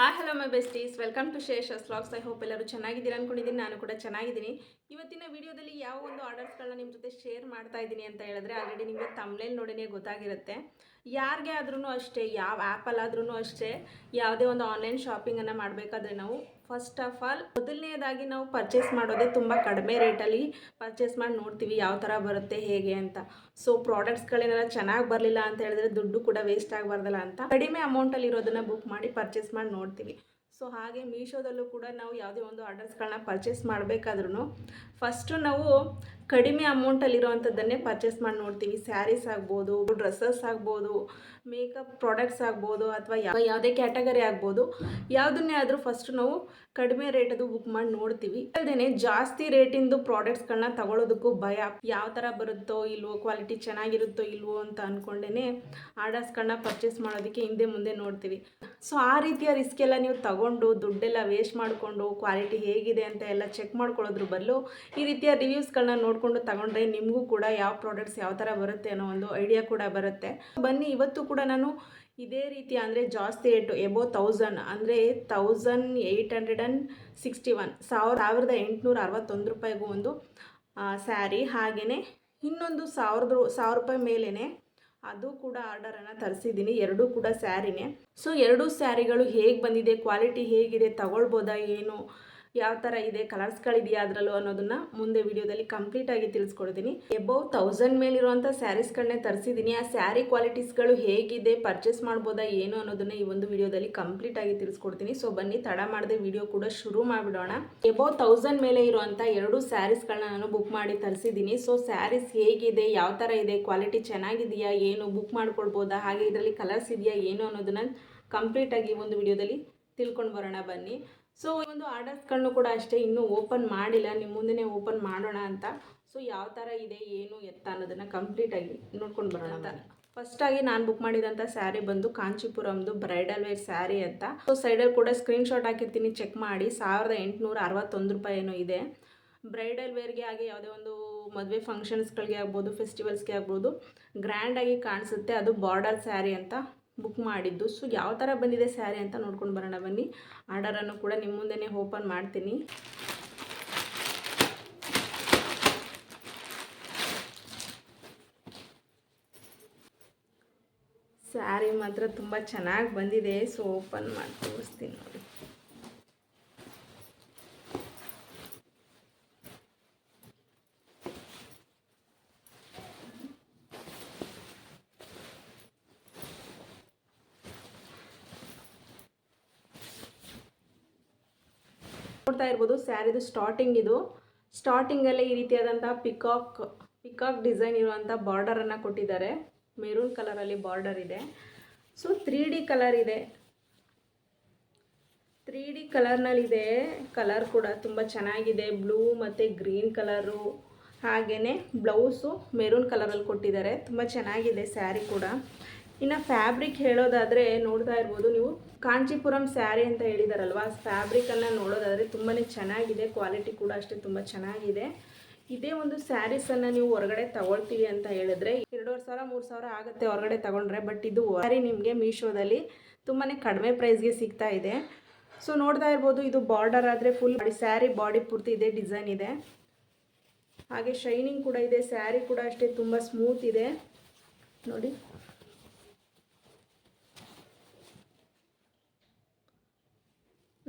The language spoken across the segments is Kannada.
Hi hello my besties welcome to Shesh vlogs I hope ಎಲ್ಲರೂ ಚೆನ್ನಾಗಿದ್ದೀರಾ ಅನ್ಕೊಂಡಿದ್ದೀನಿ. ನಾನು ಕೂಡ ಚೆನ್ನಾಗಿದ್ದೀನಿ. ಇವತ್ತಿನ ವಿಡಿಯೋದಲ್ಲಿ ಯಾವ ಒಂದು ಆರ್ಡರ್ಸ್ಗಳನ್ನ ನಿಮ್ಮ ಜೊತೆ ಶೇರ್ ಮಾಡ್ತಾ ಇದ್ದೀನಿ ಅಂತ ಹೇಳಿದ್ರೆ ಆಲ್ರೆಡಿ ನಿಮಗೆ ತಮ್ಲೇಲ್ ನೋಡಿನೇ ಗೊತ್ತಾಗಿರುತ್ತೆ. ಯಾರಿಗೆ ಆದ್ರೂ ಅಷ್ಟೇ, ಯಾವ ಆ್ಯಪಲ್ಲಾದ್ರೂ ಅಷ್ಟೇ, ಯಾವುದೇ ಒಂದು ಆನ್ಲೈನ್ ಶಾಪಿಂಗನ್ನು ಮಾಡಬೇಕಾದ್ರೆ ನಾವು ಫಸ್ಟ್ ಆಫ್ ಆಲ್ ಮೊದಲನೇದಾಗಿ ನಾವು ಪರ್ಚೇಸ್ ಮಾಡೋದೇ ತುಂಬ ಕಡಿಮೆ ರೇಟಲ್ಲಿ ಪರ್ಚೇಸ್ ಮಾಡಿ ನೋಡ್ತೀವಿ ಯಾವ ಥರ ಬರುತ್ತೆ, ಹೇಗೆ ಅಂತ. ಸೊ ಪ್ರಾಡಕ್ಟ್ಸ್ಗಳೇನಾರ ಚೆನ್ನಾಗಿ ಬರಲಿಲ್ಲ ಅಂತ ಹೇಳಿದ್ರೆ ದುಡ್ಡು ಕೂಡ ವೇಸ್ಟ್ ಆಗಬಾರ್ದಲ್ಲ ಅಂತ ಕಡಿಮೆ ಅಮೌಂಟಲ್ಲಿ ಇರೋದನ್ನು ಬುಕ್ ಮಾಡಿ ಪರ್ಚೇಸ್ ಮಾಡಿ ನೋಡ್ತೀವಿ. ಸೊ ಹಾಗೆ ಮೀಶೋದಲ್ಲೂ ಕೂಡ ನಾವು ಯಾವುದೇ ಒಂದು ಆರ್ಡರ್ಸ್ಗಳನ್ನ ಪರ್ಚೇಸ್ ಮಾಡಬೇಕಾದ್ರೂ ಫಸ್ಟು ನಾವು ಕಡಿಮೆ ಅಮೌಂಟಲ್ಲಿರೋವಂಥದ್ದನ್ನೇ ಪರ್ಚೇಸ್ ಮಾಡಿ ನೋಡ್ತೀವಿ. ಸ್ಯಾರೀಸ್ ಆಗ್ಬೋದು ಡ್ರೆಸ್ಸಸ್ ಆಗ್ಬೋದು ಮೇಕಪ್ ಪ್ರಾಡಕ್ಟ್ಸ್ ಆಗ್ಬೋದು ಅಥವಾ ಯಾವ ಯಾವುದೇ ಕ್ಯಾಟಗರಿ ಆಗ್ಬೋದು. ಯಾವುದನ್ನೇ ಆದರೂ ಫಸ್ಟ್ ನಾವು ಕಡಿಮೆ ರೇಟದು ಬುಕ್ ಮಾಡಿ ನೋಡ್ತೀವಿ. ಅಲ್ಲದೆ ಜಾಸ್ತಿ ರೇಟಿಂದು ಪ್ರಾಡಕ್ಟ್ಸ್ಗಳನ್ನ ತಗೊಳ್ಳೋದಕ್ಕೂ ಭಯ. ಯಾವ ಥರ ಬರುತ್ತೋ ಇಲ್ವೋ ಕ್ವಾಲಿಟಿ ಚೆನ್ನಾಗಿರುತ್ತೋ ಇಲ್ವೋ ಅಂತ ಅಂದ್ಕೊಂಡೇ ಆರ್ಡರ್ಸ್ಗಳನ್ನ ಪರ್ಚೇಸ್ ಮಾಡೋದಕ್ಕೆ ಹಿಂದೆ ಮುಂದೆ ನೋಡ್ತೀವಿ. ಸೊ ಆ ರೀತಿಯ ರಿಸ್ಕ್ ಎಲ್ಲ ನೀವು ತಗೊಂಡು ದುಡ್ಡೆಲ್ಲ ವೇಸ್ಟ್ ಮಾಡಿಕೊಂಡು ಕ್ವಾಲಿಟಿ ಹೇಗಿದೆ ಅಂತ ಎಲ್ಲ ಚೆಕ್ ಮಾಡ್ಕೊಳ್ಳೋದ್ರ ಬದಲು ಈ ರೀತಿಯ ರಿವ್ಯೂಸ್ಗಳನ್ನ ನೋಡಿಕೊಂಡು ತಗೊಂಡ್ರೆ ನಿಮಗೂ ಕೂಡ ಯಾವ ಪ್ರಾಡಕ್ಟ್ಸ್ ಯಾವ ಥರ ಬರುತ್ತೆ ಅನ್ನೋ ಒಂದು ಐಡಿಯಾ ಕೂಡ ಬರುತ್ತೆ. ಬನ್ನಿ, ಇವತ್ತು ಕೂಡ ನಾನು ಇದೇ ರೀತಿ ಅಂದರೆ ಜಾಸ್ತಿ ರೇಟು ಎಬೋ ತೌಸಂಡ್ ಅಂದರೆ thousand eight hundred and sixty one ಸಾವಿರ, ಸಾವಿರದ ಎಂಟುನೂರ ಅರವತ್ತೊಂದು ರೂಪಾಯಿಗೂ ಒಂದು ಸ್ಯಾರಿ ಹಾಗೆಯೇ ಇನ್ನೊಂದು ಸಾವಿರದ ಸಾವಿರ ರೂಪಾಯಿ ಮೇಲೇ ಅದು ಕೂಡ ಆರ್ಡರನ್ನು ತರಿಸಿದ್ದೀನಿ, ಎರಡೂ ಕೂಡ ಸ್ಯಾರಿನೇ ಸೊ ಎರಡೂ ಸ್ಯಾರಿಗಳು ಹೇಗೆ ಬಂದಿದೆ ಕ್ವಾಲಿಟಿ ಹೇಗಿದೆ, ತಗೊಳ್ಬೋದಾ, ಏನು? ಯಾವ ಥರ ಇದೆ ಕಲರ್ಸ್ಗಳಿದೆಯಾ ಅದರಲ್ಲೂ ಅನ್ನೋದನ್ನು ಮುಂದೆ ವಿಡಿಯೋದಲ್ಲಿ ಕಂಪ್ಲೀಟಾಗಿ ತಿಳಿಸ್ಕೊಡ್ತೀನಿ. ಎಬೌವ್ ತೌಸಂಡ್ ಮೇಲಿರುವಂಥ ಸ್ಯಾರೀಸ್ಗಳನ್ನೇ ತರಿಸಿದ್ದೀನಿ ಆ ಸ್ಯಾರಿ ಕ್ವಾಲಿಟೀಸ್ಗಳು ಹೇಗಿದೆ ಪರ್ಚೇಸ್ ಮಾಡ್ಬೋದಾ, ಏನು ಅನ್ನೋದನ್ನ ಈ ಒಂದು ವಿಡಿಯೋದಲ್ಲಿ ಕಂಪ್ಲೀಟಾಗಿ ತಿಳಿಸ್ಕೊಡ್ತೀನಿ. ಸೊ ಬನ್ನಿ, ತಡ ಮಾಡದೆ ವಿಡಿಯೋ ಕೂಡ ಶುರು ಮಾಡಿಬಿಡೋಣ. ಎಬೌವ್ ತೌಸಂಡ್ ಮೇಲೆ ಇರುವಂಥ ಎರಡು ಸ್ಯಾರೀಸ್ಗಳನ್ನ ನಾನು ಬುಕ್ ಮಾಡಿ ತರಿಸಿದ್ದೀನಿ ಸೊ ಸ್ಯಾರೀಸ್ ಹೇಗಿದೆ, ಯಾವ ಥರ ಇದೆ ಕ್ವಾಲಿಟಿ ಚೆನ್ನಾಗಿದೆಯಾ, ಏನು ಬುಕ್ ಮಾಡ್ಕೊಳ್ಬೋದಾ ಹಾಗೆ ಇದರಲ್ಲಿ ಕಲರ್ಸ್ ಇದೆಯಾ, ಏನು ಅನ್ನೋದನ್ನು ಕಂಪ್ಲೀಟಾಗಿ ಒಂದು ವಿಡಿಯೋದಲ್ಲಿ ತಿಳ್ಕೊಂಡು ಬರೋಣ ಬನ್ನಿ. ಸೊ ಈ ಒಂದು ಆರ್ಡರ್ಸ್ಗಳನ್ನು ಕೂಡ ಅಷ್ಟೇ ಇನ್ನೂ ಓಪನ್ ಮಾಡಿಲ್ಲ. ನಿಮ್ಮ ಮುಂದೆ ಓಪನ್ ಮಾಡೋಣ ಅಂತ. ಸೊ ಯಾವ ಥರ ಇದೆ ಏನು ಎತ್ತ ಅನ್ನೋದನ್ನು ಕಂಪ್ಲೀಟಾಗಿ ನೋಡ್ಕೊಂಡು ಬರೋಣ ಅಂತ. ಫಸ್ಟಾಗಿ ನಾನು ಬುಕ್ ಮಾಡಿದಂಥ ಸ್ಯಾರಿ ಬಂದು ಕಾಂಚಿಪುರಮ್ದು ಬ್ರೈಡಲ್ ವೇರ್ ಸ್ಯಾರಿ ಅಂತ. ಸೊ ಸೈಡಲ್ಲಿ ಕೂಡ ಸ್ಕ್ರೀನ್ಶಾಟ್ ಹಾಕಿರ್ತೀನಿ ಚೆಕ್ ಮಾಡಿ. ಸಾವಿರದ ಎಂಟುನೂರ ಅರವತ್ತೊಂದು ರೂಪಾಯಿ ಏನೋ ಇದೆ. ಬ್ರೈಡಲ್ ವೇರ್ಗೆ ಆಗಿ ಯಾವುದೇ ಒಂದು ಮದುವೆ ಫಂಕ್ಷನ್ಸ್ಗಳಿಗೆ ಆಗ್ಬೋದು ಫೆಸ್ಟಿವಲ್ಸ್ಗೆ ಆಗ್ಬೋದು ಗ್ರ್ಯಾಂಡಾಗಿ ಕಾಣಿಸುತ್ತೆ. ಅದು ಬಾರ್ಡರ್ ಸ್ಯಾರಿ ಅಂತ. ಬುಕ್ ಮಾಡಿದ್ದು. ಸೊ ಯಾವ ಥರ ಬಂದಿದೆ ಸ್ಯಾರಿ ಅಂತ ನೋಡ್ಕೊಂಡು ಬರೋಣ ಬನ್ನಿ. ಆರ್ಡರನ್ನು ಕೂಡ ನಿಮ್ಮ ಮುಂದೆನೇ ಓಪನ್ ಮಾಡ್ತೀನಿ. ಸ್ಯಾರಿ ಮಾತ್ರ ತುಂಬ ಚೆನ್ನಾಗಿ ಬಂದಿದೆ. ಸೊ ಓಪನ್ ಮಾಡಿ ತೋರಿಸ್ತೀನಿ ನೋಡಿ. ನೋಡ್ತಾ ಇರ್ಬೋದು. ಸ್ಯಾರಿದು ಸ್ಟಾರ್ಟಿಂಗ್ ಇದು. ಸ್ಟಾರ್ಟಿಂಗಲ್ಲೇ ಈ ರೀತಿಯಾದಂಥ ಪಿಕಾಕ್ ಪಿಕಾಕ್ ಡಿಸೈನ್ ಇರುವಂಥ ಬಾರ್ಡರನ್ನು ಕೊಟ್ಟಿದ್ದಾರೆ. ಮೆರೂನ್ ಕಲರಲ್ಲಿ ಬಾರ್ಡರ್ ಇದೆ. ಸೊ ತ್ರೀ ಡಿ ಕಲರ್ ಇದೆ. ತ್ರೀ ಡಿ ಕಲರ್ನಲ್ಲಿದೆ ಕಲರ್ ಕೂಡ ತುಂಬ ಚೆನ್ನಾಗಿದೆ. ಬ್ಲೂ ಮತ್ತು ಗ್ರೀನ್ ಕಲರು ಹಾಗೆಯೇ ಬ್ಲೌಸು ಮೆರೂನ್ ಕಲರಲ್ಲಿ ಕೊಟ್ಟಿದ್ದಾರೆ. ತುಂಬ ಚೆನ್ನಾಗಿದೆ ಸ್ಯಾರಿ ಕೂಡ. ಇನ್ನು ಫ್ಯಾಬ್ರಿಕ್ ಹೇಳೋದಾದರೆ ನೋಡ್ತಾ ಇರ್ಬೋದು, ನೀವು ಕಾಂಚೀಪುರಂ ಸ್ಯಾರಿ ಅಂತ ಹೇಳಿದಾರಲ್ವ? ಫ್ಯಾಬ್ರಿಕನ್ನು ನೋಡೋದಾದರೆ ತುಂಬಾ ಚೆನ್ನಾಗಿದೆ ಕ್ವಾಲಿಟಿ ಕೂಡ ಅಷ್ಟೇ ತುಂಬ ಚೆನ್ನಾಗಿದೆ. ಇದೇ ಒಂದು ಸ್ಯಾರೀಸನ್ನು ನೀವು ಹೊರಗಡೆ ತಗೊಳ್ತೀವಿ ಅಂತ ಹೇಳಿದ್ರೆ, ಎರಡೂವರೆ ಸಾವಿರ, ಮೂರು ಸಾವಿರ ಆಗುತ್ತೆ ಹೊರಗಡೆ ತಗೊಂಡ್ರೆ ಬಟ್ ಇದು ಸ್ಯಾರಿ ನಿಮಗೆ ಮೀಶೋದಲ್ಲಿ ತುಂಬಾ ಕಡಿಮೆ ಪ್ರೈಸ್ಗೆ ಸಿಗ್ತಾ ಇದೆ. ಸೊ ನೋಡ್ತಾ ಇರ್ಬೋದು, ಇದು ಬಾರ್ಡರ್ ಆದರೆ ಫುಲ್ ಸ್ಯಾರಿ ಬಾಡಿ ಪೂರ್ತಿ ಇದೆ ಡಿಸೈನ್ ಇದೆ. ಹಾಗೆ ಶೈನಿಂಗ್ ಕೂಡ ಇದೆ ಸ್ಯಾರಿ ಕೂಡ ಅಷ್ಟೇ ತುಂಬ ಸ್ಮೂತ್ ಇದೆ. ನೋಡಿ.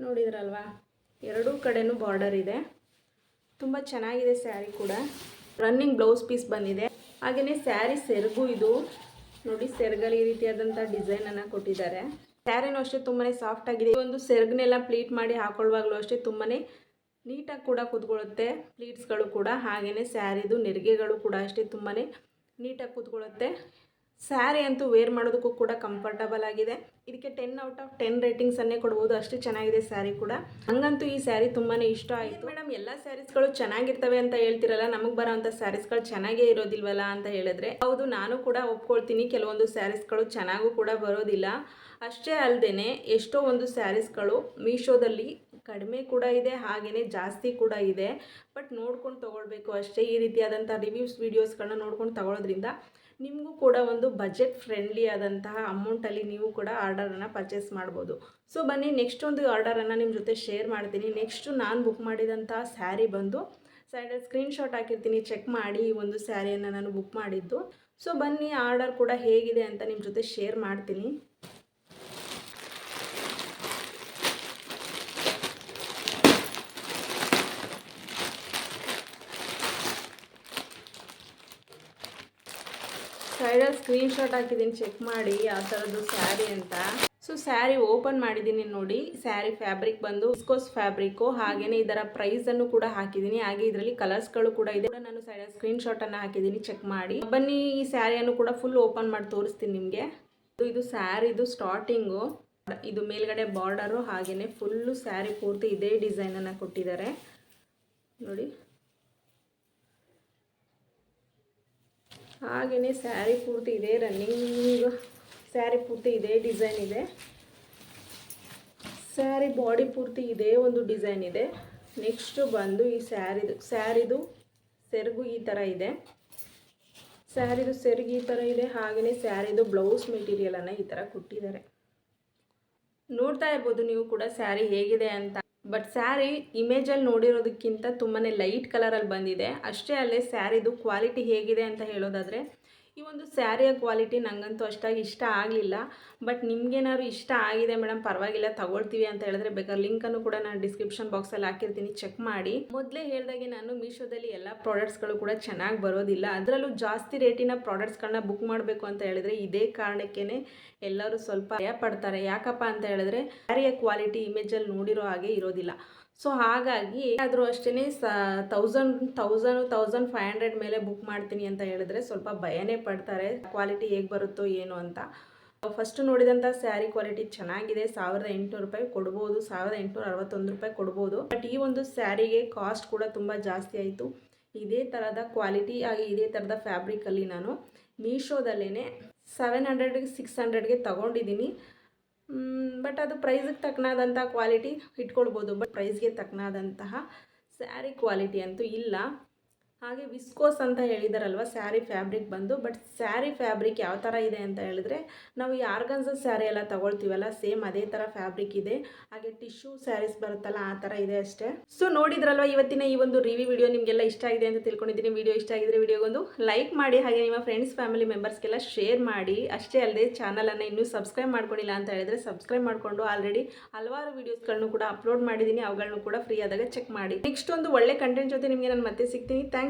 ನೋಡಿದ್ರಲ್ವಾ? ಎರಡೂ ಕಡೆನೂ ಬಾರ್ಡರ್ ಇದೆ. ತುಂಬ ಚೆನ್ನಾಗಿದೆ ಸ್ಯಾರಿ ಕೂಡ. ರನ್ನಿಂಗ್ ಬ್ಲೌಸ್ ಪೀಸ್ ಬಂದಿದೆ. ಹಾಗೆಯೇ ಸ್ಯಾರಿ ಸೆರಗು ಇದು. ನೋಡಿ, ಸೆರಗಲ್ಲಿ ಈ ರೀತಿಯಾದಂಥ ಡಿಸೈನನ್ನು ಕೊಟ್ಟಿದ್ದಾರೆ. ಸ್ಯಾರಿನೂ ಅಷ್ಟೇ ತುಂಬಾ ಸಾಫ್ಟ್ ಆಗಿದೆ. ಒಂದು ಸೆರಗನ್ನೆಲ್ಲ ಪ್ಲೀಟ್ ಮಾಡಿ ಹಾಕೊಳ್ಳುವಾಗಲೂ ಅಷ್ಟೇ ತುಂಬಾ ನೀಟಾಗಿ ಕೂಡ ಕೂತ್ಕೊಳ್ಳುತ್ತೆ ಪ್ಲೀಟ್ಸ್ಗಳು ಕೂಡ. ಹಾಗೆಯೇ ಸ್ಯಾರಿದು ನೆರಿಗೆಗಳು ಕೂಡ ಅಷ್ಟೇ ತುಂಬಾ ನೀಟಾಗಿ ಕೂತ್ಕೊಳ್ಳುತ್ತೆ. ಸ್ಯಾರಿ ಅಂತೂ ವೇರ್ ಮಾಡೋದಕ್ಕೂ ಕೂಡ ಕಂಫರ್ಟಬಲ್ ಆಗಿದೆ. ಇದಕ್ಕೆ ಟೆನ್ ಔಟ್ ಆಫ್ ಟೆನ್ ರೇಟಿಂಗ್ಸನ್ನೇ ಕೊಡ್ಬೋದು. ಅಷ್ಟು ಚೆನ್ನಾಗಿದೆ ಸ್ಯಾರಿ ಕೂಡ. ಹಂಗಂತೂ ಈ ಸ್ಯಾರಿ ತುಂಬಾ ಇಷ್ಟ ಆಯಿತು. ಮೇಡಮ್ ಎಲ್ಲ ಸ್ಯಾರೀಸ್ಗಳು ಚೆನ್ನಾಗಿರ್ತವೆ ಅಂತ ಹೇಳ್ತಿರಲ್ಲ, ನಮಗೆ ಬರೋವಂಥ ಸ್ಯಾರೀಸ್ಗಳು ಚೆನ್ನಾಗೇ ಇರೋದಿಲ್ವಲ್ಲ ಅಂತ ಹೇಳಿದ್ರೆ? ಹೌದು, ನಾನು ಕೂಡ ಒಪ್ಕೊಳ್ತೀನಿ. ಕೆಲವೊಂದು ಸ್ಯಾರೀಸ್ಗಳು ಚೆನ್ನಾಗೂ ಕೂಡ ಬರೋದಿಲ್ಲ. ಅಷ್ಟೇ ಅಲ್ಲದೆ ಎಷ್ಟೋ ಒಂದು ಸ್ಯಾರೀಸ್ಗಳು ಮೀಶೋದಲ್ಲಿ ಕಡಿಮೆ ಕೂಡ ಇದೆ ಹಾಗೆಯೇ ಜಾಸ್ತಿ ಕೂಡ ಇದೆ. ಬಟ್ ನೋಡ್ಕೊಂಡು ತೊಗೊಳ್ಬೇಕು ಅಷ್ಟೇ ಈ ರೀತಿಯಾದಂಥ ರಿವ್ಯೂಸ್ ವೀಡಿಯೋಸ್ಗಳನ್ನ ನೋಡ್ಕೊಂಡು ತಗೊಳ್ಳೋದ್ರಿಂದ ನಿಮಗೂ ಕೂಡ ಒಂದು ಬಜೆಟ್ ಫ್ರೆಂಡ್ಲಿ ಆದಂತಹ ಅಮೌಂಟಲ್ಲಿ ನೀವು ಕೂಡ ಆರ್ಡರನ್ನು ಪರ್ಚೇಸ್ ಮಾಡ್ಬೋದು. ಸೊ ಬನ್ನಿ ನೆಕ್ಸ್ಟ್ ಒಂದು ಆರ್ಡರನ್ನು ನಿಮ್ಮ ಜೊತೆ ಶೇರ್ ಮಾಡ್ತೀನಿ. ನೆಕ್ಸ್ಟು ನಾನು ಬುಕ್ ಮಾಡಿದಂತಹ ಸ್ಯಾರಿ ಬಂದು ಸೈಡಲ್ಲಿ ಸ್ಕ್ರೀನ್ಶಾಟ್ ಹಾಕಿರ್ತೀನಿ ಚೆಕ್ ಮಾಡಿ ಈ ಒಂದು ಸ್ಯಾರಿಯನ್ನು ನಾನು ಬುಕ್ ಮಾಡಿದ್ದು. ಸೊ ಬನ್ನಿ ಆರ್ಡರ್ ಕೂಡ ಹೇಗಿದೆ ಅಂತ ನಿಮ್ಮ ಜೊತೆ ಶೇರ್ ಮಾಡ್ತೀನಿ. ಸೈಡಲ್ಲಿ ಸ್ಕ್ರೀನ್ಶಾಟ್ ಹಾಕಿದ್ದೀನಿ ಚೆಕ್ ಮಾಡಿ ಯಾವ ಥರದ್ದು ಸ್ಯಾರಿ ಅಂತ. ಸೊ ಸ್ಯಾರಿ ಓಪನ್ ಮಾಡಿದ್ದೀನಿ ನೋಡಿ. ಸ್ಯಾರಿ ಫ್ಯಾಬ್ರಿಕ್ ಬಂದು ಇಸ್ಕೋಸ್ ಫ್ಯಾಬ್ರಿಕ್ಕು ಹಾಗೇನೆ ಇದರ ಪ್ರೈಸನ್ನು ಕೂಡ ಹಾಕಿದ್ದೀನಿ ಹಾಗೆ ಇದರಲ್ಲಿ ಕಲರ್ಸ್ಗಳು ಕೂಡ ಇದೆ. ನಾನು ಸ್ಕ್ರೀನ್ ಸ್ಕ್ರೀನ್ಶಾಟನ್ನು ಹಾಕಿದ್ದೀನಿ ಚೆಕ್ ಮಾಡಿ. ಬನ್ನಿ, ಈ ಸ್ಯಾರಿಯನ್ನು ಕೂಡ ಫುಲ್ ಓಪನ್ ಮಾಡಿ ತೋರಿಸ್ತೀನಿ ನಿಮಗೆ. ಇದು ಸ್ಯಾರಿದು ಸ್ಟಾರ್ಟಿಂಗು ಇದು ಮೇಲ್ಗಡೆ ಬಾರ್ಡರು ಹಾಗೇನೆ ಫುಲ್ಲು ಸ್ಯಾರಿ ಪೂರ್ತಿ ಇದೇ ಡಿಸೈನನ್ನು ಕೊಟ್ಟಿದ್ದಾರೆ. ನೋಡಿ. ಹಾಗೆಯೇ ಸ್ಯಾರಿ ಪೂರ್ತಿ ಇದೆ ರನ್ನಿಂಗ್ ಸ್ಯಾರಿ ಪೂರ್ತಿ ಇದೆ ಡಿಸೈನ್ ಇದೆ. ಸ್ಯಾರಿ ಬಾಡಿ ಪೂರ್ತಿ ಇದೇ, ಒಂದು ಡಿಸೈನ್ ಇದೆ. ನೆಕ್ಸ್ಟು ಬಂದು ಈ ಸ್ಯಾರಿದು ಸ್ಯಾರಿದು ಸೆರಗು ಈ ಥರ ಇದೆ. ಸ್ಯಾರಿದು ಸೆರಗು ಈ ಥರ ಇದೆ ಹಾಗೆಯೇ ಸ್ಯಾರಿದು ಬ್ಲೌಸ್ ಮೆಟೀರಿಯಲನ್ನು ಈ ಥರ ಕೊಟ್ಟಿದ್ದಾರೆ. ನೋಡ್ತಾ ಇರ್ಬೋದು ನೀವು ಕೂಡ ಸ್ಯಾರಿ ಹೇಗಿದೆ ಅಂತ. ಬಟ್ ಸ್ಯಾರಿ ಇಮೇಜಲ್ಲಿ ನೋಡಿರೋದಕ್ಕಿಂತ ತುಂಬಾ ಲೈಟ್ ಕಲರಲ್ಲಿ ಬಂದಿದೆ. ಅಷ್ಟೇ ಅಲ್ಲೇ ಸ್ಯಾರಿದು ಕ್ವಾಲಿಟಿ ಹೇಗಿದೆ ಅಂತ ಹೇಳೋದಾದರೆ ಈ ಒಂದು ಸ್ಯಾರಿಯ ಕ್ವಾಲಿಟಿ ನನಗಂತೂ ಅಷ್ಟಾಗಿ ಇಷ್ಟ ಆಗಲಿಲ್ಲ. ಬಟ್ ನಿಮಗೇನಾದ್ರು ಇಷ್ಟ ಆಗಿದೆ ಮೇಡಮ್ ಪರವಾಗಿಲ್ಲ ತಗೊಳ್ತೀವಿ ಅಂತ ಹೇಳಿದ್ರೆ ಬೇಕಾದ್ರೆ ಲಿಂಕನ್ನು ಕೂಡ ನಾನು ಡಿಸ್ಕ್ರಿಪ್ಷನ್ ಬಾಕ್ಸಲ್ಲಿ ಹಾಕಿರ್ತೀನಿ, ಚೆಕ್ ಮಾಡಿ. ಮೊದಲೇ ಹೇಳಿದಾಗೆ ನಾನು ಮೀಶೋದಲ್ಲಿ ಎಲ್ಲ ಪ್ರಾಡಕ್ಟ್ಸ್ಗಳು ಕೂಡ ಚೆನ್ನಾಗಿ ಬರೋದಿಲ್ಲ. ಅದರಲ್ಲೂ ಜಾಸ್ತಿ ರೇಟಿನ ಪ್ರಾಡಕ್ಟ್ಸ್ಗಳನ್ನ ಬುಕ್ ಮಾಡಬೇಕು ಅಂತ ಹೇಳಿದ್ರೆ ಇದೇ ಕಾರಣಕ್ಕೇ ಎಲ್ಲರೂ ಸ್ವಲ್ಪ ಭಯ ಪಡ್ತಾರೆ ಯಾಕಪ್ಪ ಅಂತ ಹೇಳಿದ್ರೆ ಸ್ಯಾರಿಯ ಕ್ವಾಲಿಟಿ ಇಮೇಜಲ್ಲಿ ನೋಡಿರೋ ಹಾಗೆ ಇರೋದಿಲ್ಲ. ಸೊ ಹಾಗಾಗಿ ಆದರೂ ಅಷ್ಟೇ ಸ thousand thousand thousand five hundred ಮೇಲೆ ಬುಕ್ ಮಾಡ್ತೀನಿ ಅಂತ ಹೇಳಿದ್ರೆ ಸ್ವಲ್ಪ ಭಯನೇ ಪಡ್ತಾರೆ. ಕ್ವಾಲಿಟಿ ಹೇಗೆ ಬರುತ್ತೋ ಏನು ಅಂತ. ಫಸ್ಟ್ ನೋಡಿದಂಥ ಸ್ಯಾರಿ ಕ್ವಾಲಿಟಿ ಚೆನ್ನಾಗಿದೆ. ಸಾವಿರದ ಎಂಟುನೂರು ರೂಪಾಯಿ ಕೊಡ್ಬೋದು. ಸಾವಿರದ ಎಂಟುನೂರ ಅರವತ್ತೊಂದು ರೂಪಾಯಿ ಕೊಡ್ಬೋದು. ಬಟ್ ಈ ಒಂದು ಸ್ಯಾರಿಗೆ ಕಾಸ್ಟ್ ಕೂಡ ತುಂಬ ಜಾಸ್ತಿ ಆಯಿತು. ಇದೇ ಥರದ ಕ್ವಾಲಿಟಿ ಆಗಿ ಇದೇ ಥರದ ಫ್ಯಾಬ್ರಿಕಲ್ಲಿ ನಾನು ಮೀಶೋದಲ್ಲೇ ಸೆವೆನ್ ಹಂಡ್ರೆಡ್ಗೆ ಸಿಕ್ಸ್ ಹಂಡ್ರೆಡ್ಗೆ ತೊಗೊಂಡಿದ್ದೀನಿ. ಬಟ್ ಅದು ಪ್ರೈಸಿಗೆ ತಕ್ಕನಾದಂಥ ಕ್ವಾಲಿಟಿ ಇಟ್ಕೊಳ್ಬೋದು. ಬಟ್ ಪ್ರೈಸ್ಗೆ ತಕ್ಕನಾದಂತಹ ಸ್ಯಾರಿ ಕ್ವಾಲಿಟಿ ಅಂತೂ ಇಲ್ಲ. ಹಾಗೆ ವಿಸ್ಕೋಸ್ ಅಂತ ಹೇಳಿದಾರಲ್ವ ಸ್ಯಾರಿ ಫ್ಯಾಬ್ರಿಕ್ ಬಂದು ಬಟ್ ಸ್ಯಾರಿ ಫ್ಯಾಬ್ರಿಕ್ ಯಾವ ಥರ ಇದೆ ಅಂತ ಹೇಳಿದ್ರೆ, ನಾವು ಈ ಆರ್ಗನ್ಸ ಸ್ಯಾರಿ ಎಲ್ಲ ತಗೊಳ್ತೀವಲ್ಲ ಸೇಮ್ ಅದೇ ಥರ ಫ್ಯಾಬ್ರಿಕ್ ಇದೆ. ಹಾಗೆ ಟಿಶ್ಯೂ ಸ್ಯಾರೀಸ್ ಬರುತ್ತಲ್ಲ, ಆ ಥರ ಇದೆ ಅಷ್ಟೇ. ಸೊ ನೋಡಿದ್ರಲ್ವ ಇವತ್ತಿನ ಈ ಒಂದು ರಿವ್ಯೂ ವಿಡಿಯೋ ನಿಮಗೆಲ್ಲ ಇಷ್ಟ ಆಗಿದೆ ಅಂತ ತಿಳ್ಕೊಂಡಿದ್ದೀನಿ. ವಿಡಿಯೋ ಇಷ್ಟ ಆಗಿದ್ರೆ ವಿಡಿಯೋಗೊಂದು ಲೈಕ್ ಮಾಡಿ, ಹಾಗೆ ನಿಮ್ಮ ಫ್ರೆಂಡ್ಸ್ ಫ್ಯಾಮಿಲಿ ಮೆಂಬರ್ಸ್ಗೆಲ್ಲ ಶೇರ್ ಮಾಡಿ. ಅಷ್ಟೇ ಅಲ್ಲದೆ ಚಾನಲನ್ನು ಇನ್ನೂ ಸಬ್ಸ್ಕ್ರೈಬ್ ಮಾಡ್ಕೊಂಡಿಲ್ಲ ಅಂತ ಹೇಳಿದ್ರೆ ಸಬ್ಸ್ಕ್ರೈಬ್ ಮಾಡಿಕೊಂಡು ಆಲ್ರೆಡಿ ಹಲವಾರು ವೀಡಿಯೋಸ್ಗಳನ್ನು ಕೂಡ ಅಪ್ಲೋಡ್ ಮಾಡಿದ್ದೀನಿ. ಅವುಗಳನ್ನು ಕೂಡ ಫ್ರೀ ಆದಾಗ ಚೆಕ್ ಮಾಡಿ. ನೆಕ್ಸ್ಟ್ ಒಂದು ಒಳ್ಳೆ ಕಂಟೆಂಟ್ ಜೊತೆ ನಿಮಗೆ ನಾನು ಮತ್ತೆ ಸಿಗ್ತೀನಿ. ಥ್ಯಾಂಕ್ಸ್